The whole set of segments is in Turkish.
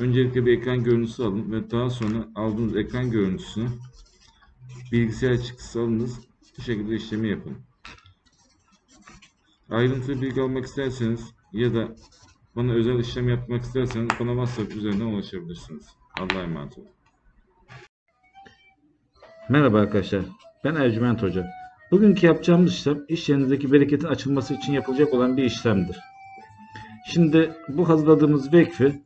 Öncelikle bir ekran görüntüsü alın ve daha sonra aldığınız ekran görüntüsünü bilgisayar çıktısı alınız. Bu şekilde işlemi yapın. Ayrıntılı bilgi almak isterseniz ya da bana özel işlem yapmak isterseniz bana WhatsApp üzerinden ulaşabilirsiniz. Allah'a emanet olun. Merhaba arkadaşlar. Ben Ercüment Hoca. Bugünkü yapacağımız işlem iş yerinizdeki bereketin açılması için yapılacak olan bir işlemdir. Şimdi bu hazırladığımız vekfi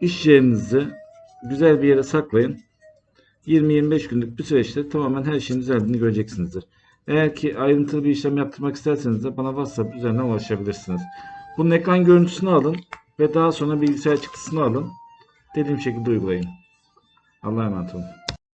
iş yerinizi güzel bir yere saklayın. 20-25 günlük bir süreçte tamamen her şeyin düzeldiğini göreceksinizdir. Eğer ki ayrıntılı bir işlem yaptırmak isterseniz de bana WhatsApp üzerinden ulaşabilirsiniz. Bunun ekran görüntüsünü alın ve daha sonra bilgisayar çıktısını alın. Dediğim şekilde uygulayın. Allah'a emanet olun.